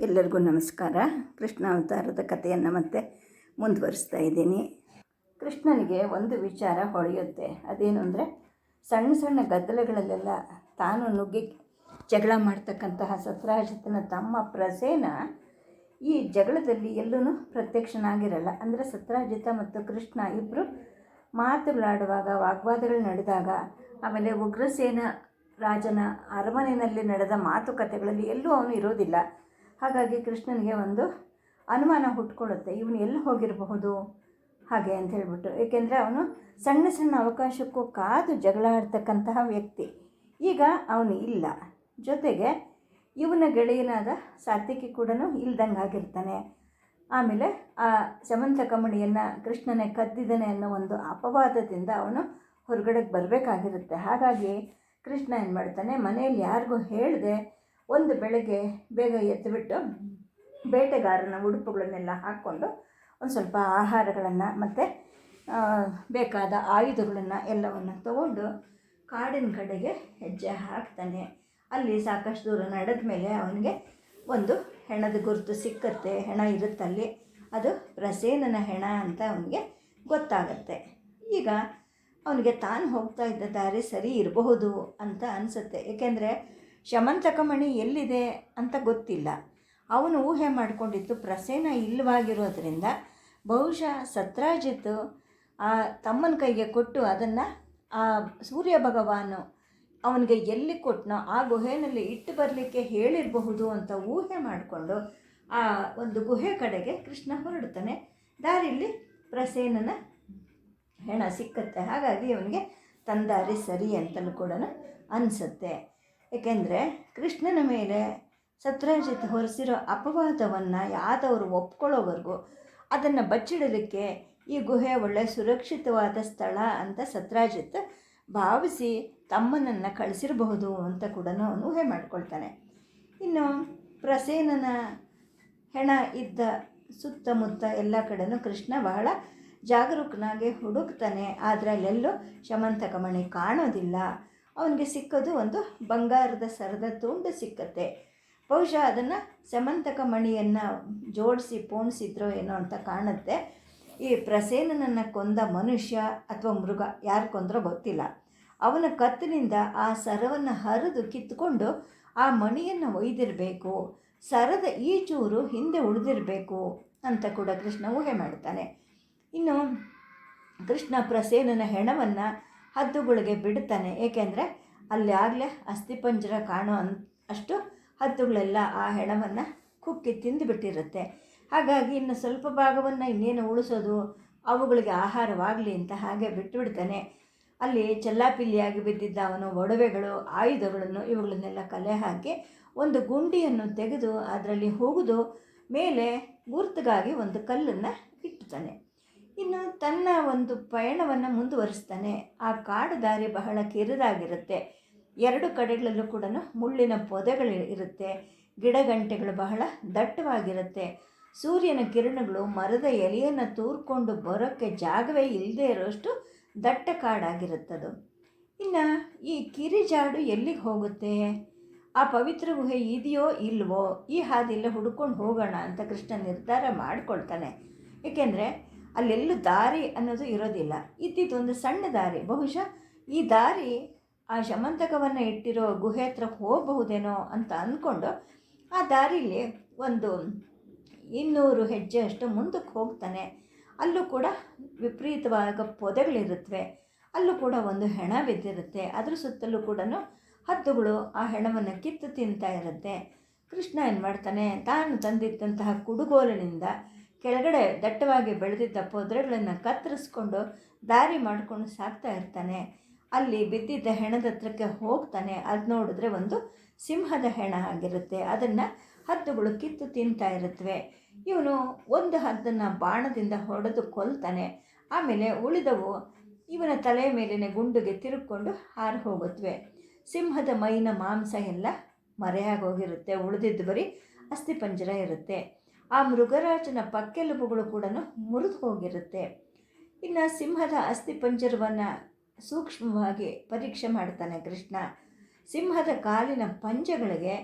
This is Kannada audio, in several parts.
ಎಲ್ಲರಿಗೂ ನಮಸ್ಕಾರ. ಕೃಷ್ಣ ಅವತಾರದ ಕಥೆಯನ್ನು ಮತ್ತೆ ಮುಂದುವರಿಸ್ತಾ ಇದ್ದೀನಿ. ಕೃಷ್ಣನಿಗೆ ಒಂದು ವಿಚಾರ ಹೊಳೆಯುತ್ತೆ. ಅದೇನು ಅಂದರೆ, ಸಣ್ಣ ಸಣ್ಣ ಗದ್ದಲಗಳಲ್ಲೆಲ್ಲ ತಾನು ನುಗ್ಗಿ ಜಗಳ ಮಾಡ್ತಕ್ಕಂತಹ ಸತ್ರಾಜಿತನ ತಮ್ಮ ಪ್ರಸೇನ ಈ ಜಗಳದಲ್ಲಿ ಎಲ್ಲೂ ಪ್ರತ್ಯಕ್ಷನಾಗಿರಲ್ಲ. ಅಂದರೆ ಸತ್ರಾಜಿತ ಮತ್ತು ಕೃಷ್ಣ ಇಬ್ಬರು ಮಾತುಗಳಾಡುವಾಗ, ವಾಗ್ವಾದಗಳು ನಡೆದಾಗ, ಆಮೇಲೆ ಉಗ್ರಸೇನ ರಾಜನ ಅರಮನೆಯಲ್ಲಿ ನಡೆದ ಮಾತುಕತೆಗಳಲ್ಲಿ ಎಲ್ಲೂ ಅವನು ಇರೋದಿಲ್ಲ. ಹಾಗಾಗಿ ಕೃಷ್ಣನಿಗೆ ಒಂದು ಅನುಮಾನ ಹುಟ್ಕೊಳ್ಳುತ್ತೆ. ಇವನು ಎಲ್ಲಿ ಹೋಗಿರಬಹುದು? ಹಾಗೆ ಅಂತ ಹೇಳ್ಬಿಟ್ಟು. ಏಕೆಂದರೆ ಅವನು ಸಣ್ಣ ಸಣ್ಣ ಅವಕಾಶಕ್ಕೂ ಕಾದು ಜಗಳ ಆಡ್ತಕ್ಕಂತಹ ವ್ಯಕ್ತಿ. ಈಗ ಅವನು ಇಲ್ಲ. ಜೊತೆಗೆ ಇವನ ಗೆಳೆಯನಾದ ಸಾತ್ವಿಕಿ ಕೂಡ ಇಲ್ದಂಗೆ ಆಗಿರ್ತಾನೆ. ಆಮೇಲೆ ಆ ಸಮಂತ ಕಮಣಿಯನ್ನು ಕೃಷ್ಣನೇ ಕದ್ದಿದ್ದಾನೆ ಅನ್ನೋ ಒಂದು ಅಪವಾದದಿಂದ ಅವನು ಹೊರಗಡೆಗೆ ಬರಬೇಕಾಗಿರುತ್ತೆ. ಹಾಗಾಗಿ ಕೃಷ್ಣ ಏನು ಮಾಡ್ತಾನೆ ಮನೆಯಲ್ಲಿ ಯಾರಿಗೂ ಹೇಳದೆ ಒಂದು ಬೆಳಗ್ಗೆ ಬೇಗ ಎದ್ದುಬಿಟ್ಟು ಬೇಟೆಗಾರನ ಉಡುಪುಗಳನ್ನೆಲ್ಲ ಹಾಕ್ಕೊಂಡು ಒಂದು ಸ್ವಲ್ಪ ಆಹಾರಗಳನ್ನು ಮತ್ತು ಬೇಕಾದ ಆಯುಧಗಳನ್ನು ಎಲ್ಲವನ್ನು ತಗೊಂಡು ಕಾಡಿನ ಕಡೆಗೆ ಹೆಜ್ಜೆ ಹಾಕ್ತಾನೆ. ಅಲ್ಲಿ ಸಾಕಷ್ಟು ದೂರ ನಡೆದ ಮೇಲೆ ಅವನಿಗೆ ಒಂದು ಹೆಣದ ಗುರುತು ಸಿಕ್ಕತ್ತೆ, ಹೆಣ ಇರುತ್ತಲ್ಲಿ. ಅದು ಪ್ರಸೇನನ ಹೆಣ ಅಂತ ಅವನಿಗೆ ಗೊತ್ತಾಗತ್ತೆ. ಈಗ ಅವನಿಗೆ ತಾನು ಹೋಗ್ತಾ ಇದ್ದ ದಾರಿ ಸರಿ ಇರಬಹುದು ಅಂತ ಅನಿಸುತ್ತೆ. ಏಕೆಂದರೆ ಶಮಂತಕಮಣಿ ಎಲ್ಲಿದೆ ಅಂತ ಗೊತ್ತಿಲ್ಲ. ಅವನು ಊಹೆ ಮಾಡಿಕೊಂಡಿದ್ದು ಪ್ರಸೇನ ಇಲ್ಲವಾಗಿರೋದ್ರಿಂದ ಬಹುಶಃ ಸತ್ರಾಜಿತ್ ಆ ತಮ್ಮನ ಕೈಗೆ ಕೊಟ್ಟು ಅದನ್ನು ಆ ಸೂರ್ಯ ಭಗವಾನು ಅವನಿಗೆ ಎಲ್ಲಿ ಕೊಟ್ಟನೋ ಆ ಗುಹೆಯಲ್ಲಿ ಇಟ್ಟು ಬರಲಿಕ್ಕೆ ಹೇಳಿರಬಹುದು ಅಂತ ಊಹೆ ಮಾಡಿಕೊಂಡು ಆ ಒಂದು ಗುಹೆ ಕಡೆಗೆ ಕೃಷ್ಣ ಹೊರಡ್ತಾನೆ ದಾರಿಲಿ ಪ್ರಸೇನನ ಹೆಣ ಸಿಕ್ಕತ್ತೆ. ಹಾಗಾಗಿ ಅವನಿಗೆ ತಂದಾರಿ ಸರಿ ಅಂತಲೂ ಕೂಡ ಅನಿಸುತ್ತೆ. ಏಕೆಂದರೆ ಕೃಷ್ಣನ ಮೇಲೆ ಸತ್ರಾಜಿತ್ ಹೊರಿಸಿರೋ ಅಪವಾದವನ್ನು ಯಾದವರು ಒಪ್ಕೊಳ್ಳೋವರೆಗೂ ಅದನ್ನು ಬಚ್ಚಿಡಲಿಕ್ಕೆ ಈ ಗುಹೆ ಒಳ್ಳೆಯ ಸುರಕ್ಷಿತವಾದ ಸ್ಥಳ ಅಂತ ಸತ್ರಾಜಿತ್ ಭಾವಿಸಿ ತಮ್ಮನನ್ನು ಕಳಿಸಿರಬಹುದು ಅಂತ ಕೂಡ ಅವನು ಊಹೆ ಮಾಡ್ಕೊಳ್ತಾನೆ. ಇನ್ನು ಪ್ರಸೇನನ ಹೆಣ ಇದ್ದ ಸುತ್ತಮುತ್ತ ಎಲ್ಲ ಕಡೆನೂ ಕೃಷ್ಣ ಬಹಳ ಜಾಗರೂಕನಾಗಿ ಹುಡುಕ್ತಾನೆ. ಆದರೆ ಅಲ್ಲೆಲ್ಲೂ ಶಮಂತಕಮಣಿ ಕಾಣೋದಿಲ್ಲ. ಅವನಿಗೆ ಸಿಕ್ಕೋದು ಒಂದು ಬಂಗಾರದ ಸರದ ತುಂಡು ಸಿಕ್ಕತ್ತೆ. ಬಹುಶಃ ಅದನ್ನು ಸಮಂತಕ ಮಣಿಯನ್ನು ಜೋಡಿಸಿ ಪೋಣಿಸಿದ್ರೋ ಏನೋ ಅಂತ ಕಾಣುತ್ತೆ. ಈ ಪ್ರಸೇನನನ್ನು ಕೊಂದ ಮನುಷ್ಯ ಅಥವಾ ಮೃಗ ಯಾರು ಕೊಂದ್ರೋ ಗೊತ್ತಿಲ್ಲ. ಅವನ ಕತ್ತಿನಿಂದ ಆ ಸರವನ್ನು ಹರಿದು ಕಿತ್ತುಕೊಂಡು ಆ ಮಣಿಯನ್ನು ಒಯ್ದಿರಬೇಕು. ಸರದ ಈ ಚೂರು ಹಿಂದೆ ಉಳಿದಿರಬೇಕು ಅಂತ ಕೂಡ ಕೃಷ್ಣ ಊಹೆ ಮಾಡ್ತಾನೆ. ಇನ್ನು ಕೃಷ್ಣ ಪ್ರಸೇನನ ಹೆಣವನ್ನು ಹದ್ದುಗಳಿಗೆ ಬಿಡ್ತಾನೆ ಏಕೆಂದರೆ ಅಲ್ಲಿ ಆಗಲೇ ಅಸ್ಥಿಪಂಜರ ಕಾಣೋ ಅನ್, ಅಷ್ಟು ಹದ್ದುಗಳೆಲ್ಲ ಆ ಹೆಣವನ್ನು ಕುಕ್ಕಿ ತಿಂದುಬಿಟ್ಟಿರುತ್ತೆ. ಹಾಗಾಗಿ ಇನ್ನು ಸ್ವಲ್ಪ ಭಾಗವನ್ನು ಇನ್ನೇನು ಉಳಿಸೋದು ಅವುಗಳಿಗೆ ಆಹಾರವಾಗಲಿ ಅಂತ ಹಾಗೆ ಬಿಟ್ಟುಬಿಡ್ತಾನೆ. ಅಲ್ಲಿ ಚೆಲ್ಲಾಪಿಲ್ಲಿಯಾಗಿ ಬಿದ್ದಿದ್ದ ಅವನು ಒಡವೆಗಳು, ಆಯುಧಗಳನ್ನು ಇವುಗಳನ್ನೆಲ್ಲ ಕಲೆ ಹಾಕಿ ಒಂದು ಗುಂಡಿಯನ್ನು ತೆಗೆದು ಅದರಲ್ಲಿ ಹೋಗುದು, ಮೇಲೆ ಗುರುತುಗಾಗಿ ಒಂದು ಕಲ್ಲನ್ನು ಇಟ್ಟುತ್ತಾನೆ. ಇನ್ನು ತನ್ನ ಒಂದು ಪಯಣವನ್ನು ಮುಂದುವರಿಸ್ತಾನೆ. ಆ ಕಾಡು ದಾರಿ ಬಹಳ ಕಿರಿದಾಗಿರುತ್ತೆ. ಎರಡು ಕಡೆಗಳಲ್ಲೂ ಕೂಡ ಮುಳ್ಳಿನ ಪೊದೆಗಳು ಇರುತ್ತೆ. ಗಿಡಗಂಟೆಗಳು ಬಹಳ ದಟ್ಟವಾಗಿರುತ್ತೆ. ಸೂರ್ಯನ ಕಿರಣಗಳು ಮರದ ಎಲೆಯನ್ನು ತೂರ್ಕೊಂಡು ಬರೋಕ್ಕೆ ಜಾಗವೇ ಇಲ್ಲದೆ ಇರೋಷ್ಟು ದಟ್ಟ ಕಾಡಾಗಿರುತ್ತದು. ಇನ್ನು ಈ ಕಿರಿಜಾಡು ಎಲ್ಲಿಗೆ ಹೋಗುತ್ತೆ? ಆ ಪವಿತ್ರ ಗುಹೆ ಇದೆಯೋ ಇಲ್ವೋ? ಈ ಹಾದಿಲ್ಲ ಹುಡ್ಕೊಂಡು ಹೋಗೋಣ ಅಂತ ಕೃಷ್ಣ ನಿರ್ಧಾರ ಮಾಡಿಕೊಳ್ತಾನೆ. ಏಕೆಂದರೆ ಅಲ್ಲೆಲ್ಲೂ ದಾರಿ ಅನ್ನೋದು ಇರೋದಿಲ್ಲ. ಇದ್ದಿದ್ದೊಂದು ಸಣ್ಣ ದಾರಿ. ಬಹುಶಃ ಈ ದಾರಿ ಆ ಶಮಂತಕವನ್ನು ಇಟ್ಟಿರೋ ಗುಹೆ ಹತ್ರ ಹೋಗಬಹುದೇನೋ ಅಂತ ಅಂದ್ಕೊಂಡು ಆ ದಾರಿಲಿ ಒಂದು ಇನ್ನೂರು ಹೆಜ್ಜೆ ಅಷ್ಟು ಮುಂದಕ್ಕೆ ಹೋಗ್ತಾನೆ. ಅಲ್ಲೂ ಕೂಡ ವಿಪರೀತವಾದ ಪೊದೆಗಳಿರುತ್ತವೆ ಅಲ್ಲೂ ಕೂಡ ಒಂದು ಹೆಣ ಬಿದ್ದಿರುತ್ತೆ. ಅದರ ಸುತ್ತಲೂ ಕೂಡ ಹದ್ದುಗಳು ಆ ಹೆಣವನ್ನು ಕಿತ್ತು ತಿಂತಾ ಇರುತ್ತೆ. ಕೃಷ್ಣ ಏನು ಮಾಡ್ತಾನೆ ತಾನು ತಂದಿದ್ದಂತಹ ಕುಡುಗೋಲಿನಿಂದ ಕೆಳಗಡೆ ದಟ್ಟವಾಗಿ ಬೆಳೆದಿದ್ದ ಪೊದರೆಗಳನ್ನು ಕತ್ತರಿಸ್ಕೊಂಡು ದಾರಿ ಮಾಡಿಕೊಂಡು ಸಾಕ್ತಾ ಇರ್ತಾನೆ. ಅಲ್ಲಿ ಬಿದ್ದಿದ್ದ ಹೆಣದ ಹತ್ರಕ್ಕೆ ಹೋಗ್ತಾನೆ. ಅದು ನೋಡಿದ್ರೆ ಒಂದು ಸಿಂಹದ ಹೆಣ ಆಗಿರುತ್ತೆ. ಅದನ್ನು ಹದ್ದುಗಳು ಕಿತ್ತು ತಿಂತಾ ಇರುತ್ತವೆ ಇವನು ಒಂದು ಹದ್ದನ್ನು ಬಾಣದಿಂದ ಹೊಡೆದು ಕೊಲ್ತಾನೆ. ಆಮೇಲೆ ಉಳಿದವು ಇವನ ತಲೆಯ ಮೇಲಿನ ಗುಂಡುಗೆ ತಿರುಕೊಂಡು ಹಾರು ಹೋಗುತ್ತವೆ ಸಿಂಹದ ಮೈನ ಮಾಂಸ ಎಲ್ಲ ಮರೆಯಾಗಿ ಹೋಗಿರುತ್ತೆ ಉಳಿದಿದ್ದು ಬರೀ ಅಸ್ಥಿಪಂಜರ ಇರುತ್ತೆ. ಆ ಮೃಗರಾಜನ ಪಕ್ಕೆಲುಬುಗಳು ಕೂಡ ಮುರಿದು ಹೋಗಿರುತ್ತೆ. ಇನ್ನು ಸಿಂಹದ ಅಸ್ಥಿಪಂಜರವನ್ನು ಸೂಕ್ಷ್ಮವಾಗಿ ಪರೀಕ್ಷೆ ಮಾಡ್ತಾನೆ ಕೃಷ್ಣ. ಸಿಂಹದ ಕಾಲಿನ ಪಂಜಗಳಿಗೆ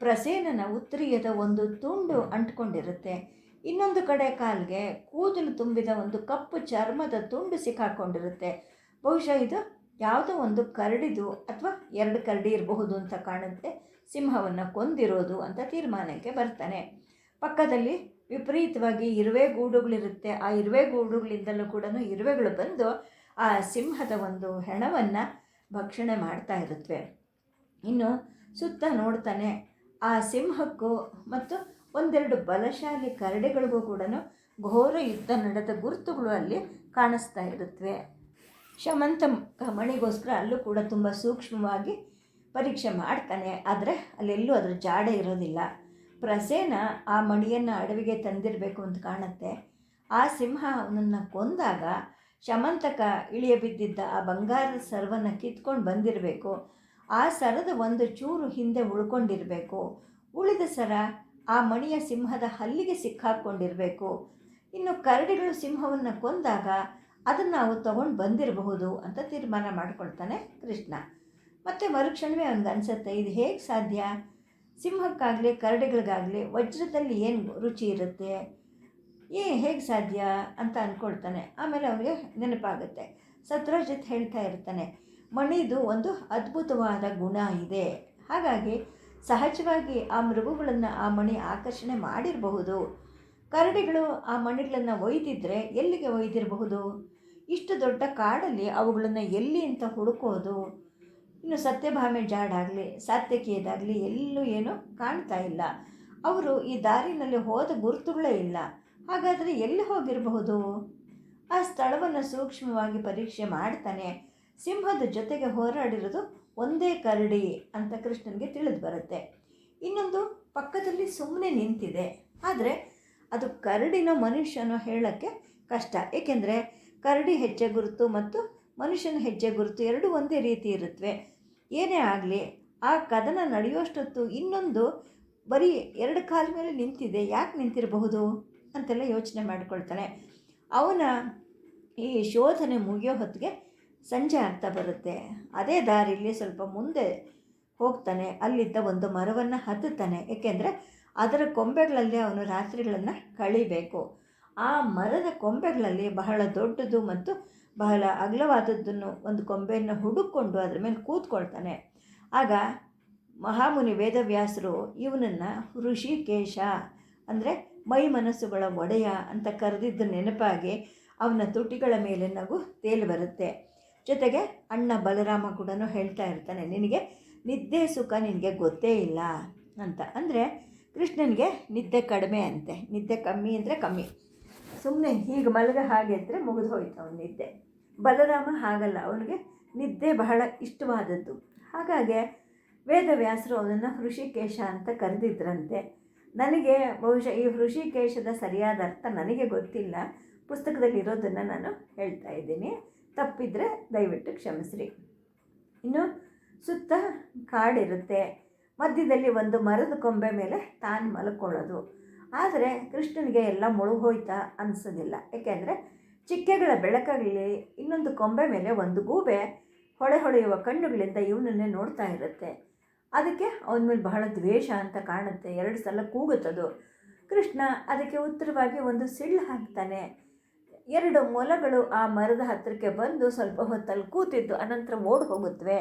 ಪ್ರಸೇನನ ಉತ್ತರಿಯದ ಒಂದು ತುಂಡು ಅಂಟ್ಕೊಂಡಿರುತ್ತೆ. ಇನ್ನೊಂದು ಕಡೆ ಕಾಲಿಗೆ ಕೂದಲು ತುಂಬಿದ ಒಂದು ಕಪ್ಪು ಚರ್ಮದ ತುಂಡು ಸಿಕ್ಕಾಕೊಂಡಿರುತ್ತೆ. ಬಹುಶಃ ಇದು ಯಾವುದೋ ಒಂದು ಕರಡಿದು ಅಥವಾ ಎರಡು ಕರಡಿ ಇರಬಹುದು ಅಂತ ಕಾಣುತ್ತೆ. ಸಿಂಹವನ್ನು ಕೊಂದಿರೋದು ಅಂತ ತೀರ್ಮಾನಕ್ಕೆ ಬರ್ತಾನೆ. ಪಕ್ಕದಲ್ಲಿ ವಿಪರೀತವಾಗಿ ಇರುವೆ ಗೂಡುಗಳಿರುತ್ತೆ. ಆ ಇರುವೆ ಗೂಡುಗಳಿಂದಲೂ ಕೂಡ ಇರುವೆಗಳು ಬಂದು ಆ ಸಿಂಹದ ಒಂದು ಹೆಣವನ್ನು ಭಕ್ಷಣೆ ಮಾಡ್ತಾ ಇರುತ್ತವೆ ಇನ್ನು ಸುತ್ತ ನೋಡ್ತಾನೆ ಆ ಸಿಂಹಕ್ಕೂ ಮತ್ತು ಒಂದೆರಡು ಬಲಶಾಲಿ ಕರಡಿಗಳಿಗೂ ಕೂಡ ಘೋರ ಯುದ್ಧ ನಡೆದ ಗುರುತುಗಳು ಅಲ್ಲಿ ಕಾಣಿಸ್ತಾ ಇರುತ್ತವೆ ಶಮಂತ ಮಣಿಗೋಸ್ಕರ ಅಲ್ಲೂ ಕೂಡ ತುಂಬ ಸೂಕ್ಷ್ಮವಾಗಿ ಪರೀಕ್ಷೆ ಮಾಡ್ತಾನೆ. ಆದರೆ ಅಲ್ಲೆಲ್ಲೂ ಅದರ ಜಾಡೆ ಇರೋದಿಲ್ಲ. ಪ್ರಸೇನ ಆ ಮಣಿಯನ್ನು ಅಡವಿಗೆ ತಂದಿರಬೇಕು ಅಂತ ಕಾಣುತ್ತೆ. ಆ ಸಿಂಹ ಅವನನ್ನು ಕೊಂದಾಗ ಶಮಂತಕ ಇಳಿಯ ಬಿದ್ದಿದ್ದ ಆ ಬಂಗಾರದ ಸರವನ್ನು ಕಿತ್ಕೊಂಡು ಬಂದಿರಬೇಕು. ಆ ಸರದ ಒಂದು ಚೂರು ಹಿಂದೆ ಉಳ್ಕೊಂಡಿರಬೇಕು. ಉಳಿದ ಸರ ಆ ಮಣಿಯ ಸಿಂಹದ ಹಲ್ಲಿಗೆ ಸಿಕ್ಕಾಕ್ಕೊಂಡಿರಬೇಕು ಇನ್ನು ಕರಡಿಗಳು ಸಿಂಹವನ್ನು ಕೊಂದಾಗ ಅದನ್ನು ಅವು ತಗೊಂಡು ಬಂದಿರಬಹುದು ಅಂತ ತೀರ್ಮಾನ ಮಾಡ್ಕೊಳ್ತಾನೆ ಕೃಷ್ಣ. ಮತ್ತು ಮರುಕ್ಷಣವೇ ಅವನಿಗೆ ಅನಿಸುತ್ತೆ ಇದು ಹೇಗೆ ಸಾಧ್ಯ? ಸಿಂಹಕ್ಕಾಗಲಿ, ಕರಡಿಗಳಿಗಾಗಲಿ ವಜ್ರದಲ್ಲಿ ಏನು ರುಚಿ ಇರುತ್ತೆ? ಏ, ಹೇಗೆ ಸಾಧ್ಯ ಅಂತ ಅಂದ್ಕೊಳ್ತಾನೆ ಆಮೇಲೆ ಅವನಿಗೆ ನೆನಪಾಗುತ್ತೆ. ಸತ್ರಜಿತ್ ಹೇಳ್ತಾ ಇರ್ತಾನೆ, ಮಣಿದು ಒಂದು ಅದ್ಭುತವಾದ ಗುಣ ಇದೆ. ಹಾಗಾಗಿ ಸಹಜವಾಗಿ ಆ ಮೃಗಗಳನ್ನು ಆ ಮಣಿ ಆಕರ್ಷಣೆ ಮಾಡಿರಬಹುದು. ಕರಡಿಗಳು ಆ ಮಣಿಗಳನ್ನು ಒಯ್ದಿದ್ರೆ ಎಲ್ಲಿಗೆ ಒಯ್ದಿರಬಹುದು? ಇಷ್ಟು ದೊಡ್ಡ ಕಾಡಲ್ಲಿ ಅವುಗಳನ್ನು ಎಲ್ಲಿ ಅಂತ ಹುಡುಕೋದು? ಇನ್ನು ಸತ್ಯಭಾಮೆ ಜಾಡಾಗಲಿ ಸಾತ್ಯಕಿಯದಾಗಲಿ ಎಲ್ಲೂ ಏನೂ ಕಾಣ್ತಾ ಇಲ್ಲ. ಅವರು ಈ ದಾರಿನಲ್ಲಿ ಹೋದ ಗುರುತುಗಳೇ ಇಲ್ಲ. ಹಾಗಾದರೆ ಎಲ್ಲಿ ಹೋಗಿರಬಹುದು? ಆ ಸ್ಥಳವನ್ನು ಸೂಕ್ಷ್ಮವಾಗಿ ಪರೀಕ್ಷೆ ಮಾಡ್ತಾನೆ. ಸಿಂಹದ ಜೊತೆಗೆ ಹೋರಾಡಿರೋದು ಒಂದೇ ಕರಡಿ ಅಂತ ಕೃಷ್ಣನಿಗೆ ತಿಳಿದು ಬರುತ್ತೆ. ಇನ್ನೊಂದು ಪಕ್ಕದಲ್ಲಿ ಸುಮ್ಮನೆ ನಿಂತಿದೆ. ಆದರೆ ಅದು ಕರಡಿನೋ ಮನುಷ್ಯನೋ ಹೇಳೋಕ್ಕೆ ಕಷ್ಟ. ಏಕೆಂದರೆ ಕರಡಿ ಹೆಜ್ಜೆ ಗುರುತು ಮತ್ತು ಮನುಷ್ಯನ ಹೆಜ್ಜೆ ಗುರುತು ಎರಡೂ ಒಂದೇ ರೀತಿ ಇರುತ್ತವೆ ಏನೇ ಆಗಲಿ, ಆ ಕದನ ನಡೆಯುವಷ್ಟೊತ್ತು ಇನ್ನೊಂದು ಬರೀ ಎರಡು ಕಾಲ ಮೇಲೆ ನಿಂತಿದೆ, ಯಾಕೆ ನಿಂತಿರಬಹುದು? ಅಂತೆಲ್ಲ ಯೋಚನೆ ಮಾಡ್ಕೊಳ್ತಾನೆ ಅವನ ಈ ಶೋಧನೆ ಮುಗಿಯೋ ಹೊತ್ತಿಗೆ ಸಂಜೆ ಆಗ್ತಾ ಬರುತ್ತೆ. ಅದೇ ದಾರಿಲಿ ಸ್ವಲ್ಪ ಮುಂದೆ ಹೋಗ್ತಾನೆ, ಅಲ್ಲಿದ್ದ ಒಂದು ಮರವನ್ನು ಹತ್ತುತ್ತಾನೆ. ಏಕೆಂದರೆ ಅದರ ಕೊಂಬೆಗಳಲ್ಲಿ ಅವನು ರಾತ್ರಿಗಳನ್ನು ಕಳಿಬೇಕು. ಆ ಮರದ ಕೊಂಬೆಗಳಲ್ಲಿ ಬಹಳ ದೊಡ್ಡದು ಮತ್ತು ಬಹಳ ಅಗಲವಾದದ್ದನ್ನು ಒಂದು ಕೊಂಬೆಯನ್ನು ಹುಡುಕೊಂಡು ಅದರ ಮೇಲೆ ಕೂತ್ಕೊಳ್ತಾನೆ. ಆಗ ಮಹಾಮುನಿ ವೇದವ್ಯಾಸರು ಇವನನ್ನು ಋಷಿಕೇಶ ಅಂದರೆ ಮೈ ಮನಸ್ಸುಗಳ ಒಡೆಯ ಅಂತ ಕರೆದಿದ್ದ ನೆನಪಾಗಿ ಅವನ ತುಟಿಗಳ ಮೇಲೆ ನಗು ತೇಲಿ ಬರುತ್ತೆ. ಜೊತೆಗೆ ಅಣ್ಣ ಬಲರಾಮ ಕೂಡ ಹೇಳ್ತಾ ಇರ್ತಾನೆ, ನಿನಗೆ ನಿದ್ದೆ ಸುಖ ನಿನಗೆ ಗೊತ್ತೇ ಇಲ್ಲ ಅಂತ. ಅಂದರೆ ಕೃಷ್ಣನಿಗೆ ನಿದ್ದೆ ಕಡಿಮೆ ಅಂತೆ. ನಿದ್ದೆ ಕಮ್ಮಿ ಅಂದರೆ ಕಮ್ಮಿ. ಸುಮ್ಮನೆ ಹೀಗೆ ಮಲಗ ಹಾಗೆ ಅಂದರೆ ಮುಗಿದು ಹೋಯ್ತು ಅವನ ನಿದ್ದೆ. ಬಲರಾಮ ಹಾಗಲ್ಲ, ಅವನಿಗೆ ನಿದ್ದೆ ಬಹಳ ಇಷ್ಟವಾದದ್ದು. ಹಾಗಾಗಿ ವೇದವ್ಯಾಸರು ಅವನನ್ನು ಋಷಿಕೇಶ ಅಂತ ಕರೆದಿದ್ರಂತೆ. ನನಗೆ ಬಹುಶಃ ಈ ಋಷಿಕೇಶದ ಸರಿಯಾದ ಅರ್ಥ ನನಗೆ ಗೊತ್ತಿಲ್ಲ. ಪುಸ್ತಕದಲ್ಲಿರೋದನ್ನು ನಾನು ಹೇಳ್ತಾ ಇದ್ದೀನಿ. ತಪ್ಪಿದರೆ ದಯವಿಟ್ಟು ಕ್ಷಮಿಸ್ರಿ. ಇನ್ನು ಸುತ್ತ ಕಾಡಿರುತ್ತೆ. ಮಧ್ಯದಲ್ಲಿ ಒಂದು ಮರದ ಕೊಂಬೆ ಮೇಲೆ ತಾನು ಮಲ್ಕೊಳ್ಳೋದು. ಆದರೆ ಕೃಷ್ಣನಿಗೆ ಎಲ್ಲ ಮುಳುಗೋಯ್ತಾ ಅನಿಸೋದಿಲ್ಲ. ಏಕೆಂದರೆ ಚಿಕ್ಕೆಗಳ ಬೆಳಕಾಗಲಿ ಇನ್ನೊಂದು ಕೊಂಬೆ ಮೇಲೆ ಒಂದು ಗೂಬೆ ಹೊಳೆ ಹೊಳೆಯುವ ಕಣ್ಣುಗಳಿಂದ ಇವನನ್ನೇ ನೋಡ್ತಾ ಇರುತ್ತೆ. ಅದಕ್ಕೆ ಅವನ ಮೇಲೆ ಬಹಳ ದ್ವೇಷ ಅಂತ ಕಾಣುತ್ತೆ. ಎರಡು ಸಲ ಕೂಗುತ್ತದು. ಕೃಷ್ಣ ಅದಕ್ಕೆ ಉತ್ತರವಾಗಿ ಒಂದು ಸಿಳ್ಳು ಹಾಕ್ತಾನೆ. ಎರಡು ಮೊಲಗಳು ಆ ಮರದ ಹತ್ತಿರಕ್ಕೆ ಬಂದು ಸ್ವಲ್ಪ ಹೊತ್ತಲ್ಲಿ ಕೂತಿದ್ದು, ಅನಂತರ ಓಡಿ ಹೋಗುತ್ತವೆ.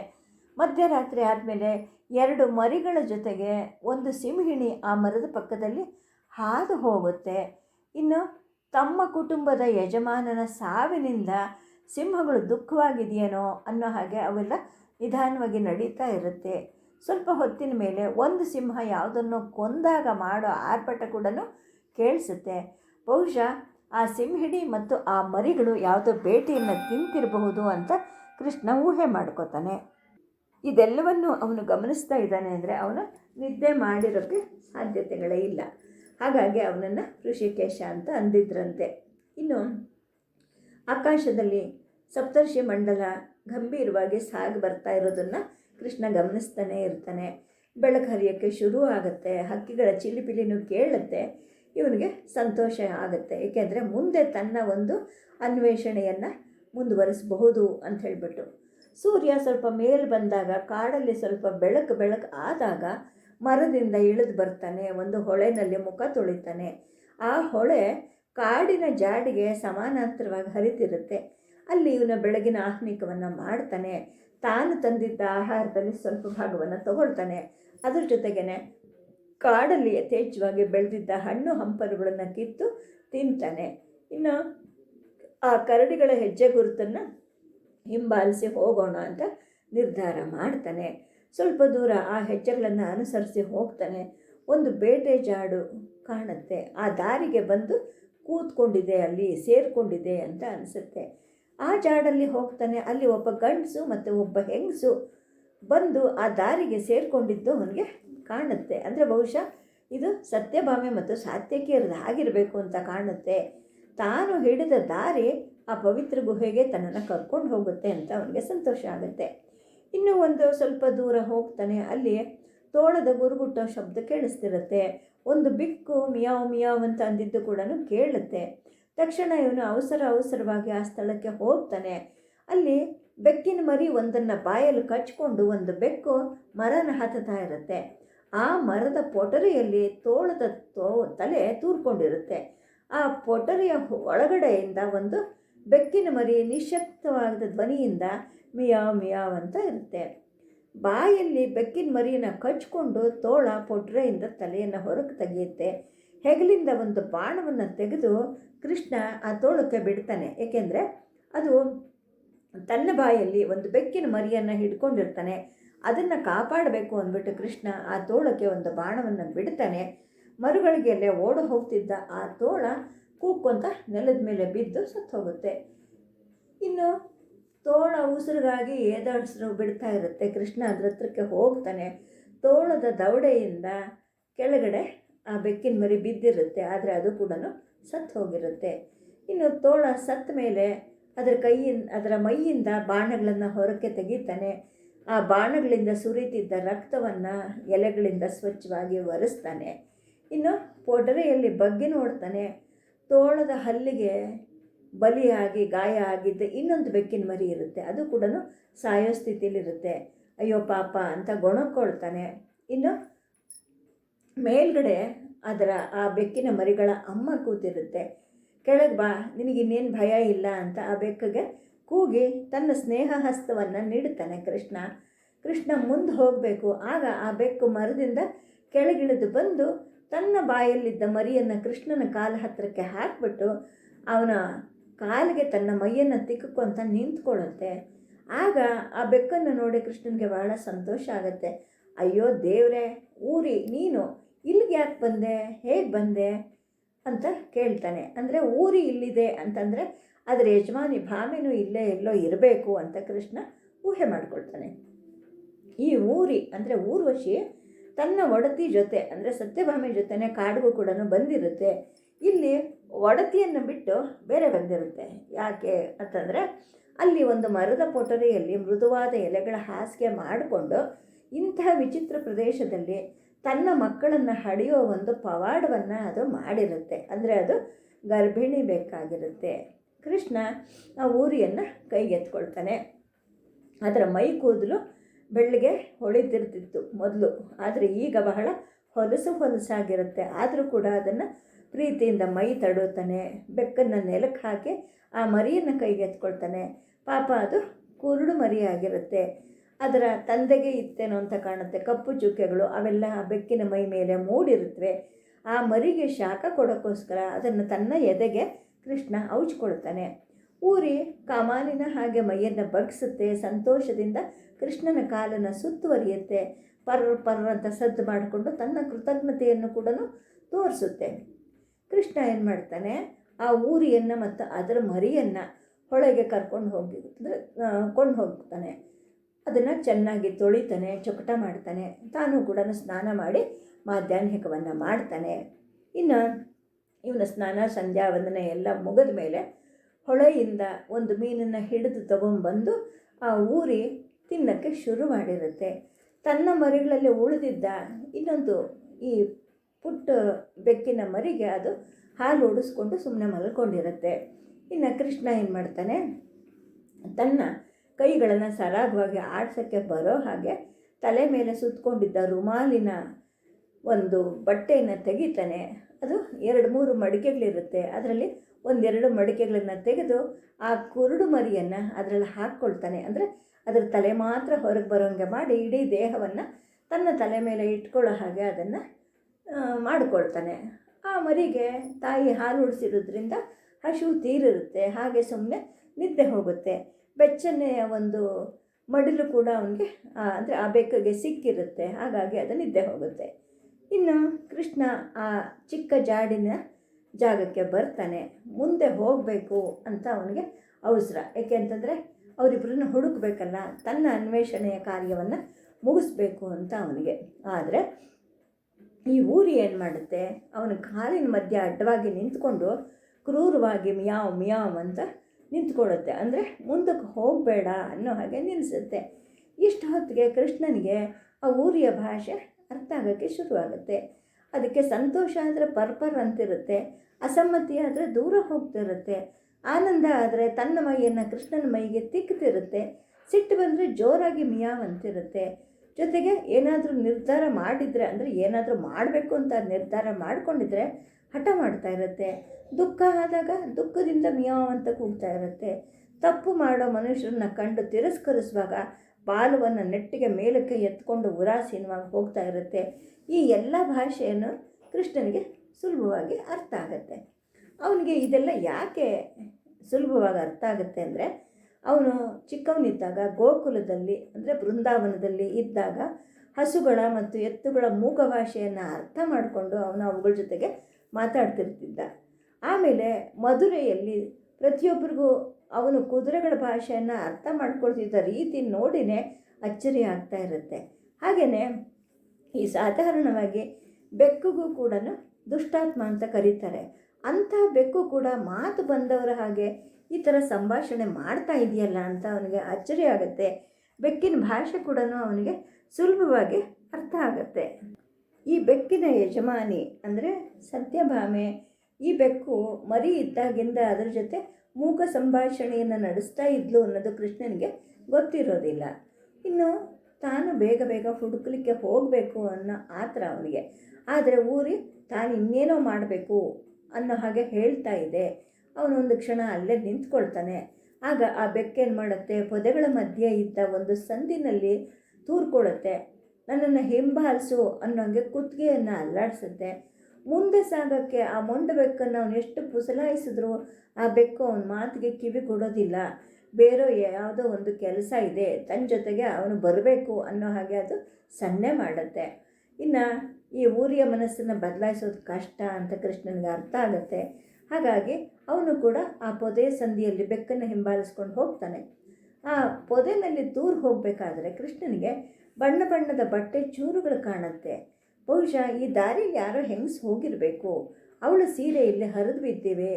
ಮಧ್ಯರಾತ್ರಿ ಆದಮೇಲೆ ಎರಡು ಮರಿಗಳ ಜೊತೆಗೆ ಒಂದು ಸಿಂಹಿಣಿ ಆ ಮರದ ಪಕ್ಕದಲ್ಲಿ ಹಾದು ಹೋಗುತ್ತೆ ಇನ್ನು ತಮ್ಮ ಕುಟುಂಬದ ಯಜಮಾನನ ಸಾವಿನಿಂದ ಸಿಂಹಗಳು ದುಃಖವಾಗಿದೆಯೇನೋ ಅನ್ನೋ ಹಾಗೆ ಅವೆಲ್ಲ ನಿಧಾನವಾಗಿ ನಡೀತಾ ಇರುತ್ತೆ. ಸ್ವಲ್ಪ ಹೊತ್ತಿನ ಮೇಲೆ ಒಂದು ಸಿಂಹ ಯಾವುದನ್ನು ಕೊಂದಾಗ ಮಾಡೋ ಆರ್ಭಟ ಕೂಡ ಕೇಳಿಸುತ್ತೆ. ಬಹುಶಃ ಆ ಸಿಂಹಿಡಿ ಮತ್ತು ಆ ಮರಿಗಳು ಯಾವುದೋ ಬೇಟೆಯನ್ನು ತಿಂತಿರಬಹುದು ಅಂತ ಕೃಷ್ಣ ಊಹೆ ಮಾಡ್ಕೋತಾನೆ. ಇದೆಲ್ಲವನ್ನು ಅವನು ಗಮನಿಸ್ತಾ ಇದ್ದಾನೆ ಅಂದರೆ ಅವನು ನಿದ್ದೆ ಮಾಡಿರೋಕ್ಕೆ ಸಾಧ್ಯತೆಗಳೇ ಇಲ್ಲ. ಹಾಗಾಗಿ ಅವನನ್ನು ಋಷಿಕೇಶ ಅಂತ ಅಂದಿದ್ರಂತೆ. ಇನ್ನು ಆಕಾಶದಲ್ಲಿ ಸಪ್ತರ್ಷಿ ಮಂಡಲ ಗಂಭೀರವಾಗಿ ಸಾಗಿ ಬರ್ತಾ ಇರೋದನ್ನು ಕೃಷ್ಣ ಗಮನಿಸ್ತಾನೆ ಇರ್ತಾನೆ. ಬೆಳಕು ಹರಿಯೋಕ್ಕೆ ಶುರು ಆಗುತ್ತೆ, ಹಕ್ಕಿಗಳ ಚಿಲಿಪಿಲಿನೂ ಕೇಳುತ್ತೆ, ಇವನಿಗೆ ಸಂತೋಷ ಆಗುತ್ತೆ. ಏಕೆಂದರೆ ಮುಂದೆ ತನ್ನ ಒಂದು ಅನ್ವೇಷಣೆಯನ್ನು ಮುಂದುವರಿಸಬಹುದು ಅಂತ ಹೇಳಿಬಿಟ್ಟು. ಸೂರ್ಯ ಸ್ವಲ್ಪ ಮೇಲೆ ಬಂದಾಗ, ಕಾಡಲ್ಲಿ ಸ್ವಲ್ಪ ಬೆಳಕು ಬೆಳಕು ಆದಾಗ ಮರದಿಂದ ಇಳಿದು ಬರ್ತಾನೆ, ಒಂದು ಹೊಳೆನಲ್ಲಿ ಮುಖ ತೊಳಿತಾನೆ. ಆ ಹೊಳೆ ಕಾಡಿನ ಜಾಡಿಗೆ ಸಮಾನಾಂತರವಾಗಿ ಹರಿತಿರುತ್ತೆ ಅಲ್ಲಿ ಇವನ ಬೆಳಗಿನ ಆಹ್ನಿಕವನ್ನು ಮಾಡ್ತಾನೆ. ತಾನು ತಂದಿದ್ದ ಆಹಾರದಲ್ಲಿ ಸ್ವಲ್ಪ ಭಾಗವನ್ನು ತಗೊಳ್ತಾನೆ. ಅದ್ರ ಜೊತೆಗೇನೆ ಕಾಡಲ್ಲಿ ಯಥೇಚ್ಛವಾಗಿ ಬೆಳೆದಿದ್ದ ಹಣ್ಣು ಹಂಪಲುಗಳನ್ನು ಕಿತ್ತು ತಿಂತಾನೆ. ಇನ್ನು ಆ ಕರಡಿಗಳ ಹೆಜ್ಜೆ ಗುರುತನ್ನು ಹಿಂಬಾಲಿಸಿ ಹೋಗೋಣ ಅಂತ ನಿರ್ಧಾರ ಮಾಡ್ತಾನೆ. ಸ್ವಲ್ಪ ದೂರ ಆ ಹೆಜ್ಜೆಗಳನ್ನು ಅನುಸರಿಸಿ ಹೋಗ್ತಾನೆ. ಒಂದು ಬೇಟೆ ಜಾಡು ಕಾಣುತ್ತೆ. ಆ ದಾರಿಗೆ ಬಂದು ಕೂತ್ಕೊಂಡಿದೆ, ಅಲ್ಲಿ ಸೇರಿಕೊಂಡಿದೆ ಅಂತ ಅನಿಸುತ್ತೆ. ಆ ಜಾಡಲ್ಲಿ ಹೋಗ್ತಾನೆ. ಅಲ್ಲಿ ಒಬ್ಬ ಗಂಡಸು ಮತ್ತು ಒಬ್ಬ ಹೆಂಗಸು ಬಂದು ಆ ದಾರಿಗೆ ಸೇರಿಕೊಂಡಿದ್ದು ಅವನಿಗೆ ಕಾಣುತ್ತೆ. ಅಂದರೆ ಬಹುಶಃ ಇದು ಸತ್ಯಭಾಮೆ ಮತ್ತು ಸಾತ್ಯಕೀಯರದ್ದು ಆಗಿರಬೇಕು ಅಂತ ಕಾಣುತ್ತೆ. ತಾನು ಹಿಡಿದ ದಾರಿ ಆ ಪವಿತ್ರ ಗುಹೆಗೆ ತನ್ನನ್ನು ಕರ್ಕೊಂಡು ಹೋಗುತ್ತೆ ಅಂತ ಅವನಿಗೆ ಸಂತೋಷ ಆಗುತ್ತೆ. ಇನ್ನೂ ಒಂದು ಸ್ವಲ್ಪ ದೂರ ಹೋಗ್ತಾನೆ, ಅಲ್ಲಿ ತೋಳದ ಗುರುಗುಟ್ಟೋ ಶಬ್ದ ಕೇಳಿಸ್ತಿರುತ್ತೆ. ಒಂದು ಬಿಕ್ಕು ಮಿಯಾವ್ ಮಿಯಾವ್ ಅಂತ ಅಂದಿದ್ದು ಕೂಡ ಕೇಳುತ್ತೆ. ತಕ್ಷಣ ಇವನು ಅವಸರ ಅವಸರವಾಗಿ ಆ ಸ್ಥಳಕ್ಕೆ ಹೋಗ್ತಾನೆ. ಅಲ್ಲಿ ಬೆಕ್ಕಿನ ಮರಿ ಒಂದನ್ನು ಬಾಯಲ್ಲಿ ಕಚ್ಕೊಂಡು ಒಂದು ಬೆಕ್ಕು ಮರನ ಹತ್ತುತ್ತಾ ಇರುತ್ತೆ. ಆ ಮರದ ಪೊಟರಿಯಲ್ಲಿ ತೋಳದ ತೋ ತಲೆ ತೂರ್ಕೊಂಡಿರುತ್ತೆ. ಆ ಪೊಟರಿಯ ಒಳಗಡೆಯಿಂದ ಒಂದು ಬೆಕ್ಕಿನ ಮರಿ ನಿಶಕ್ತವಾದ ಧ್ವನಿಯಿಂದ ಮಿಯಾವ್ ಮಿಯಾವ್ ಅಂತ ಇರುತ್ತೆ. ಬಾಯಲ್ಲಿ ಬೆಕ್ಕಿನ ಮರಿಯನ್ನು ಕಚ್ಕೊಂಡು ತೋಳ ಪೊಟ್ರೆಯಿಂದ ತಲೆಯನ್ನು ಹೊರಗೆ ತೆಗೆಯುತ್ತೆ. ಹೆಗಲಿಂದ ಒಂದು ಬಾಣವನ್ನು ತೆಗೆದು ಕೃಷ್ಣ ಆ ತೋಳಕ್ಕೆ ಬಿಡ್ತಾನೆ. ಏಕೆಂದರೆ ಅದು ತನ್ನ ಬಾಯಲ್ಲಿ ಒಂದು ಬೆಕ್ಕಿನ ಮರಿಯನ್ನು ಹಿಡ್ಕೊಂಡಿರ್ತಾನೆ. ಅದನ್ನು ಕಾಪಾಡಬೇಕು ಅಂದ್ಬಿಟ್ಟು ಕೃಷ್ಣ ಆ ತೋಳಕ್ಕೆ ಒಂದು ಬಾಣವನ್ನು ಬಿಡ್ತಾನೆ. ಮರುಗಳಿಗೆಲ್ಲೇ ಓಡು ಹೋಗ್ತಿದ್ದ ಆ ತೋಳ ಕೂಕ್ಕೊಂತ ನೆಲದ ಮೇಲೆ ಬಿದ್ದು ಸತ್ತು ಹೋಗುತ್ತೆ ಇನ್ನು ತೋಳ ಉಸಿರಿಗಾಗಿ ಏದಾಡ್ಸ್ರು ಬಿಡ್ತಾ ಇರುತ್ತೆ. ಕೃಷ್ಣ ಅದ್ರ ಹತ್ರಕ್ಕೆ ಹೋಗ್ತಾನೆ. ತೋಳದ ದವಡೆಯಿಂದ ಕೆಳಗಡೆ ಆ ಬೆಕ್ಕಿನ ಮರಿ ಬಿದ್ದಿರುತ್ತೆ. ಆದರೆ ಅದು ಕೂಡ ಸತ್ತು ಹೋಗಿರುತ್ತೆ. ಇನ್ನು ತೋಳ ಸತ್ತ ಮೇಲೆ ಅದರ ಕೈಯಿಂದ, ಅದರ ಮೈಯಿಂದ ಬಾಣಗಳನ್ನು ಹೊರಕ್ಕೆ ತೆಗಿತಾನೆ. ಆ ಬಾಣಗಳಿಂದ ಸುರಿತಿದ್ದ ರಕ್ತವನ್ನು ಎಲೆಗಳಿಂದ ಸ್ವಚ್ಛವಾಗಿ ಒರೆಸ್ತಾನೆ. ಇನ್ನು ಪೊಡರೆಯಲ್ಲಿ ಬಗ್ಗಿ ನೋಡ್ತಾನೆ. ತೋಳದ ಹಲ್ಲಿಗೆ ಬಲಿಯಾಗಿ, ಗಾಯ ಆಗಿದ್ದ ಇನ್ನೊಂದು ಬೆಕ್ಕಿನ ಮರಿ ಇರುತ್ತೆ. ಅದು ಕೂಡ ಸಾಯೋ ಸ್ಥಿತಿಲಿರುತ್ತೆ ಅಯ್ಯೋ ಪಾಪ ಅಂತ ಗೊಣಕ್ಕೊಳ್ತಾನೆ. ಇನ್ನು ಮೇಲ್ಗಡೆ ಅದರ ಆ ಬೆಕ್ಕಿನ ಮರಿಗಳ ಅಮ್ಮ ಕೂತಿರುತ್ತೆ. ಕೆಳಗೆ ಬಾ, ನಿನಗಿನ್ನೇನು ಭಯ ಇಲ್ಲ ಅಂತ ಆ ಬೆಕ್ಕಗೆ ಕೂಗಿ ತನ್ನ ಸ್ನೇಹ ಹಸ್ತವನ್ನು ನೀಡುತ್ತಾನೆ ಕೃಷ್ಣ. ಕೃಷ್ಣ ಮುಂದೆ ಹೋಗಬೇಕು. ಆಗ ಆ ಬೆಕ್ಕು ಮರದಿಂದ ಕೆಳಗಿಳಿದು ಬಂದು ತನ್ನ ಬಾಯಲ್ಲಿದ್ದ ಮರಿಯನ್ನು ಕೃಷ್ಣನ ಕಾಲ ಹತ್ತಿರಕ್ಕೆ ಹಾಕಿಬಿಟ್ಟು ಅವನ ಕಾಲಿಗೆ ತನ್ನ ಮೈಯನ್ನು ತಿಕ್ಕೊಂತ ನಿಂತ್ಕೊಳ್ಳುತ್ತೆ ಆಗ ಆ ಬೆಕ್ಕನ್ನು ನೋಡಿ ಕೃಷ್ಣನಿಗೆ ಬಹಳ ಸಂತೋಷ ಆಗುತ್ತೆ. ಅಯ್ಯೋ ದೇವ್ರೆ, ಊರಿ, ನೀನು ಇಲ್ಲಿಗೆ ಯಾಕೆ ಬಂದೆ, ಹೇಗೆ ಬಂದೆ ಅಂತ ಕೇಳ್ತಾನೆ. ಅಂದರೆ ಊರಿ ಇಲ್ಲಿದೆ ಅಂತಂದರೆ ಅದರ ಯಜಮಾನಿ ಭಾಮೆನೂ ಇಲ್ಲೇ ಎಲ್ಲೋ ಇರಬೇಕು ಅಂತ ಕೃಷ್ಣ ಊಹೆ ಮಾಡ್ಕೊಳ್ತಾನೆ. ಈ ಊರಿ ಅಂದರೆ ಊರ್ವಶಿ ತನ್ನ ಒಡತಿ ಜೊತೆ ಅಂದರೆ ಸತ್ಯಭಾಮಿ ಜೊತೆನೇ ಕಾಡಿಗೂ ಕೂಡ ಬಂದಿರುತ್ತೆ. ಇಲ್ಲಿ ಒಡತಿಯನ್ನು ಬಿಟ್ಟು ಬೇರೆ ಬಂದಿರುತ್ತೆ. ಯಾಕೆ ಅಂತಂದರೆ ಅಲ್ಲಿ ಒಂದು ಮರದ ಪೊಟರಿಯಲ್ಲಿ ಮೃದುವಾದ ಎಲೆಗಳ ಹಾಸಿಗೆ ಮಾಡಿಕೊಂಡು ಇಂತಹ ವಿಚಿತ್ರ ಪ್ರದೇಶದಲ್ಲಿ ತನ್ನ ಮಕ್ಕಳನ್ನು ಹಡೆಯೋ ಒಂದು ಪವಾಡವನ್ನು ಅದು ಮಾಡಿರುತ್ತೆ. ಅಂದರೆ ಅದು ಗರ್ಭಿಣಿ ಬೇಕಾಗಿರುತ್ತೆ. ಕೃಷ್ಣ ಆ ಊರಿಯನ್ನು ಕೈಗೆತ್ಕೊಳ್ತಾನೆ ಅದರ ಮೈ ಕೂದಲು ಬೆಳ್ಳಿಗೆ ಹೊಳಿತಿರ್ತಿತ್ತು ಮೊದಲು. ಆದರೆ ಈಗ ಬಹಳ ಹೊಲಸು ಹೊಲಸಾಗಿರುತ್ತೆ. ಆದರೂ ಕೂಡ ಅದನ್ನು ಪ್ರೀತಿಯಿಂದ ಮೈ ತಡುತ್ತಾನೆ ಬೆಕ್ಕನ್ನು ನೆಲಕ್ಕೆ ಹಾಕಿ ಆ ಮರಿಯನ್ನು ಕೈಗೆ ಎತ್ಕೊಳ್ತಾನೆ. ಪಾಪ ಅದು ಕುರುಡು ಮರಿಯಾಗಿರುತ್ತೆ ಅದರ ತಂದೆಗೆ ಇತ್ತೇನೋ ಅಂತ ಕಾಣುತ್ತೆ. ಕಪ್ಪು ಚುಕ್ಕೆಗಳು ಅವೆಲ್ಲ ಆ ಬೆಕ್ಕಿನ ಮೈ ಮೇಲೆ ಮೂಡಿರುತ್ತವೆ ಆ ಮರಿಗೆ ಶಾಖ ಕೊಡೋಕ್ಕೋಸ್ಕರ ಅದನ್ನು ತನ್ನ ಎದೆಗೆ ಕೃಷ್ಣ ಔಚ್ಕೊಳ್ತಾನೆ. ಊರಿ ಕಮಾನಿನ ಹಾಗೆ ಮೈಯನ್ನು ಬಗ್ಸುತ್ತೆ. ಸಂತೋಷದಿಂದ ಕೃಷ್ಣನ ಕಾಲನ್ನು ಸುತ್ತುವರಿಯುತ್ತೆ. ಪರ್ರ ಪರ್ರ ಅಂತ ಸದ್ದು ಮಾಡಿಕೊಂಡು ತನ್ನ ಕೃತಜ್ಞತೆಯನ್ನು ಕೂಡ ತೋರಿಸುತ್ತೆ. ಕೃಷ್ಣ ಏನು ಮಾಡ್ತಾನೆ? ಆ ಊರಿಯನ್ನು ಮತ್ತು ಅದರ ಮರಿಯನ್ನು ಹೊಳೆಗೆ ಕರ್ಕೊಂಡು ಹೋಗಿ ಅಂದರೆ ಕೊಂಡು ಹೋಗ್ತಾನೆ. ಅದನ್ನು ಚೆನ್ನಾಗಿ ತೊಳಿತಾನೆ, ಚೊಕಟ ಮಾಡ್ತಾನೆ. ತಾನು ಕೂಡ ಸ್ನಾನ ಮಾಡಿ ಮಾಧ್ಯಾಹ್ನಿಕವನ್ನು ಮಾಡ್ತಾನೆ. ಇನ್ನು ಇವನ ಸ್ನಾನ, ಸಂಧ್ಯಾ, ವಂದನೆ ಎಲ್ಲ ಮುಗಿದ ಮೇಲೆ ಹೊಳೆಯಿಂದ ಒಂದು ಮೀನನ್ನು ಹಿಡಿದು ತಗೊಂಬಂದು ಆ ಊರಿ ತಿನ್ನೋಕ್ಕೆ ಶುರು ಮಾಡಿರುತ್ತೆ. ತನ್ನ ಮರಿಗಳಲ್ಲಿ ಉಳಿದಿದ್ದ ಇನ್ನೊಂದು ಈ ಪುಟ್ಟ ಬೆಕ್ಕಿನ ಮರಿಗೆ ಅದು ಹಾಲು ಓಡಿಸ್ಕೊಂಡು ಸುಮ್ಮನೆ ಮಲ್ಕೊಂಡಿರುತ್ತೆ. ಇನ್ನು ಕೃಷ್ಣ ಏನು ಮಾಡ್ತಾನೆ? ತನ್ನ ಕೈಗಳನ್ನು ಸರಾಗವಾಗಿ ಆಡ್ಸೋಕ್ಕೆ ಬರೋ ಹಾಗೆ ತಲೆ ಮೇಲೆ ಸುತ್ತಕೊಂಡಿದ್ದ ರುಮಾಲಿನ ಒಂದು ಬಟ್ಟೆಯನ್ನು ತೆಗಿತಾನೆ. ಅದು ಎರಡು ಮೂರು ಮಡಿಕೆಗಳಿರುತ್ತೆ. ಅದರಲ್ಲಿ ಒಂದೆರಡು ಮಡಿಕೆಗಳನ್ನು ತೆಗೆದು ಆ ಕುರುಡು ಮರಿಯನ್ನು ಅದರಲ್ಲಿ ಹಾಕ್ಕೊಳ್ತಾನೆ. ಅಂದರೆ ಅದರ ತಲೆ ಮಾತ್ರ ಹೊರಗೆ ಬರೋಂಗೆ ಮಾಡಿ ಇಡೀ ದೇಹವನ್ನು ತನ್ನ ತಲೆ ಮೇಲೆ ಇಟ್ಕೊಳ್ಳೋ ಹಾಗೆ ಅದನ್ನು ಮಾಡಿಕೊಳ್ತಾನೆ. ಆ ಮರಿಗೆ ತಾಯಿ ಹಾಲು ಉಡಿಸಿರೋದ್ರಿಂದ ಹಸಿವು ತೀರಿರುತ್ತೆ, ಹಾಗೆ ಸುಮ್ಮನೆ ನಿದ್ದೆ ಹೋಗುತ್ತೆ. ಬೆಚ್ಚನೆಯ ಒಂದು ಮಡಿಲು ಕೂಡ ಅವನಿಗೆ ಅಂದರೆ ಆ ಬೆಕ್ಕಗೆ ಸಿಕ್ಕಿರುತ್ತೆ, ಹಾಗಾಗಿ ಅದು ನಿದ್ದೆ ಹೋಗುತ್ತೆ. ಇನ್ನು ಕೃಷ್ಣ ಆ ಚಿಕ್ಕ ಜಾಡಿನ ಜಾಗಕ್ಕೆ ಬರ್ತಾನೆ. ಮುಂದೆ ಹೋಗಬೇಕು ಅಂತ ಅವನಿಗೆ ಅವಸರ. ಯಾಕೆ ಅಂತಂದರೆ ಅವರಿಬ್ಬರನ್ನು ಹುಡುಕಬೇಕಲ್ಲ, ತನ್ನ ಅನ್ವೇಷಣೆಯ ಕಾರ್ಯವನ್ನು ಮುಗಿಸ್ಬೇಕು ಅಂತ ಅವನಿಗೆ. ಆದರೆ ಈ ಊರಿ ಏನು ಮಾಡುತ್ತೆ? ಅವನ ಕಾಲಿನ ಮಧ್ಯೆ ಅಡ್ಡವಾಗಿ ನಿಂತ್ಕೊಂಡು ಕ್ರೂರವಾಗಿ ಮಿಯಾವ್ ಮಿಯಾವ್ ಅಂತ ನಿಂತ್ಕೊಳ್ಳುತ್ತೆ. ಅಂದರೆ ಮುಂದಕ್ಕೆ ಹೋಗಬೇಡ ಅನ್ನೋ ಹಾಗೆ ನಿಲ್ಲಿಸುತ್ತೆ ಇಷ್ಟು ಹೊತ್ತಿಗೆ ಕೃಷ್ಣನಿಗೆ ಆ ಊರಿಯ ಭಾಷೆ ಅರ್ಥ ಆಗೋಕ್ಕೆ ಶುರುವಾಗುತ್ತೆ. ಅದಕ್ಕೆ ಸಂತೋಷ ಆದರೆ ಪರ್ಪರ್ ಅಂತಿರುತ್ತೆ. ಅಸಮ್ಮತಿ ಆದರೆ ದೂರ ಹೋಗ್ತಿರುತ್ತೆ. ಆನಂದ ಆದರೆ ತನ್ನ ಮೈಯನ್ನು ಕೃಷ್ಣನ ಮೈಗೆ ತಿಕ್ಕುತ್ತಿರುತ್ತೆ ಸಿಟ್ಟು ಬಂದರೆ ಜೋರಾಗಿ ಮಿಯಾವ್ ಅಂತಿರುತ್ತೆ. ಜೊತೆಗೆ ಏನಾದರೂ ನಿರ್ಧಾರ ಮಾಡಿದರೆ, ಅಂದರೆ ಏನಾದರೂ ಮಾಡಬೇಕು ಅಂತ ನಿರ್ಧಾರ ಮಾಡಿಕೊಂಡಿದ್ರೆ ಹಠ ಮಾಡ್ತಾ ಇರುತ್ತೆ. ದುಃಖ ಆದಾಗ ದುಃಖದಿಂದ ಮಿಯಾವ್ ಕೂಗ್ತಾ ಇರುತ್ತೆ. ತಪ್ಪು ಮಾಡೋ ಮನುಷ್ಯರನ್ನ ಕಂಡು ತಿರಸ್ಕರಿಸುವಾಗ ಬಾಲವನ್ನು ನೆಟ್ಟಿಗೆ ಮೇಲಕ್ಕೆ ಎತ್ಕೊಂಡು ಉರಾಸೀನವಾಗಿ ಹೋಗ್ತಾ ಇರುತ್ತೆ. ಈ ಎಲ್ಲ ಭಾಷೆಯನ್ನು ಕೃಷ್ಣನಿಗೆ ಸುಲಭವಾಗಿ ಅರ್ಥ ಆಗುತ್ತೆ. ಅವನಿಗೆ ಇದೆಲ್ಲ ಯಾಕೆ ಸುಲಭವಾಗಿ ಅರ್ಥ ಆಗುತ್ತೆ ಅಂದರೆ ಅವನು ಚಿಕ್ಕವನಿದ್ದಾಗ ಗೋಕುಲದಲ್ಲಿ, ಅಂದರೆ ಬೃಂದಾವನದಲ್ಲಿ ಇದ್ದಾಗ ಹಸುಗಳ ಮತ್ತು ಎತ್ತುಗಳ ಮೂಗ ಭಾಷೆಯನ್ನು ಅರ್ಥ ಮಾಡಿಕೊಂಡು ಅವನು ಅವುಗಳ ಜೊತೆಗೆ ಮಾತಾಡ್ತಿರ್ತಿದ್ದ. ಆಮೇಲೆ ಮಧುರೆಯಲ್ಲಿ ಪ್ರತಿಯೊಬ್ಬರಿಗೂ ಅವನು ಕುದುರೆಗಳ ಭಾಷೆಯನ್ನು ಅರ್ಥ ಮಾಡ್ಕೊಳ್ತಿದ್ದ ರೀತಿ ನೋಡಿನೇ ಅಚ್ಚರಿ ಆಗ್ತಾ ಇರುತ್ತೆ. ಹಾಗೆಯೇ ಈ ಸಾಧಾರಣವಾಗಿ ಬೆಕ್ಕುಗೂ ಕೂಡ ದುಷ್ಟಾತ್ಮ ಅಂತ ಕರೀತಾರೆ. ಅಂಥ ಬೆಕ್ಕು ಕೂಡ ಮಾತು ಬಂದವರ ಹಾಗೆ ಈ ಥರ ಸಂಭಾಷಣೆ ಮಾಡ್ತಾ ಇದೆಯಲ್ಲ ಅಂತ ಅವನಿಗೆ ಅಚ್ಚರಿ ಆಗುತ್ತೆ. ಬೆಕ್ಕಿನ ಭಾಷೆ ಕೂಡ ಅವನಿಗೆ ಸುಲಭವಾಗಿ ಅರ್ಥ ಆಗುತ್ತೆ. ಈ ಬೆಕ್ಕಿನ ಯಜಮಾನಿ ಅಂದರೆ ಸತ್ಯಭಾಮೆ. ಈ ಬೆಕ್ಕು ಮರಿ ಇದ್ದಾಗಿಂದ ಅದರ ಜೊತೆ ಮೂಕ ಸಂಭಾಷಣೆಯನ್ನು ನಡೆಸ್ತಾ ಇದ್ಲು ಅನ್ನೋದು ಕೃಷ್ಣನಿಗೆ ಗೊತ್ತಿರೋದಿಲ್ಲ. ಇನ್ನು ತಾನು ಬೇಗ ಬೇಗ ಹುಡುಕಲಿಕ್ಕೆ ಹೋಗಬೇಕು ಅನ್ನೋ ಆತರ ಅವನಿಗೆ. ಆದರೆ ಊರಿ ತಾನು ಇನ್ನೇನೋ ಮಾಡಬೇಕು ಅನ್ನೋ ಹಾಗೆ ಹೇಳ್ತಾ ಇದೆ. ಅವನೊಂದು ಕ್ಷಣ ಅಲ್ಲೇ ನಿಂತ್ಕೊಳ್ತಾನೆ. ಆಗ ಆ ಬೆಕ್ಕೇನು ಮಾಡುತ್ತೆ? ಪೊದೆಗಳ ಮಧ್ಯೆ ಇದ್ದ ಒಂದು ಸಂದಿನಲ್ಲಿ ತೂರ್ಕೊಳ್ಳುತ್ತೆ ನನ್ನನ್ನು ಹಿಂಬಾಲಿಸು ಅನ್ನೋಂಗೆ ಕುತ್ತಿಗೆಯನ್ನು ಅಲ್ಲಾಡಿಸುತ್ತೆ. ಮುಂದೆ ಸಾಗೋಕ್ಕೆ ಆ ಮೊಂಡ ಬೆಕ್ಕನ್ನು ಅವನು ಎಷ್ಟು ಪುಸಲಾಯಿಸಿದ್ರು ಆ ಬೆಕ್ಕು ಅವನ ಮಾತಿಗೆ ಕಿವಿ ಕೊಡೋದಿಲ್ಲ. ಬೇರೆ ಯಾವುದೋ ಒಂದು ಕೆಲಸ ಇದೆ. ತನ್ನ ಜೊತೆಗೆ ಅವನು ಬರಬೇಕು ಅನ್ನೋ ಹಾಗೆ ಅದು ಸನ್ನೆ ಮಾಡುತ್ತೆ. ಇನ್ನು ಈ ಊರಿಯ ಮನಸ್ಸನ್ನು ಬದಲಾಯಿಸೋದು ಕಷ್ಟ ಅಂತ ಕೃಷ್ಣನಿಗೆ ಅರ್ಥ ಆಗುತ್ತೆ. ಹಾಗಾಗಿ ಅವನು ಕೂಡ ಆ ಪೊದೆಯ ಸಂದಿಯಲ್ಲಿ ಬೆಕ್ಕನ್ನು ಹಿಂಬಾಲಿಸ್ಕೊಂಡು ಹೋಗ್ತಾನೆ. ಆ ಪೊದೆನಲ್ಲಿ ದೂರ ಹೋಗಬೇಕಾದ್ರೆ ಕೃಷ್ಣನಿಗೆ ಬಣ್ಣ ಬಣ್ಣದ ಬಟ್ಟೆ ಚೂರುಗಳು ಕಾಣುತ್ತೆ. ಬಹುಶಃ ಈ ದಾರಿ ಯಾರೋ ಹೆಂಗ್ಸ್ ಹೋಗಿರಬೇಕು. ಅವಳ ಸೀರೆ ಇಲ್ಲಿ ಹರಿದು ಬಿದ್ದಿವೆ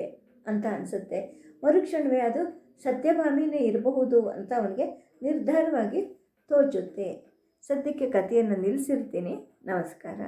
ಅಂತ ಅನಿಸುತ್ತೆ. ಮರುಕ್ಷಣವೇ ಅದು ಸತ್ಯಭಾಮಿನೇ ಇರಬಹುದು ಅಂತ ಅವನಿಗೆ ನಿರ್ಧಾರವಾಗಿ ತೋಚುತ್ತೆ. ಸದ್ಯಕ್ಕೆ ಕಥೆಯನ್ನು ನಿಲ್ಲಿಸಿರ್ತೀನಿ. ನಮಸ್ಕಾರ.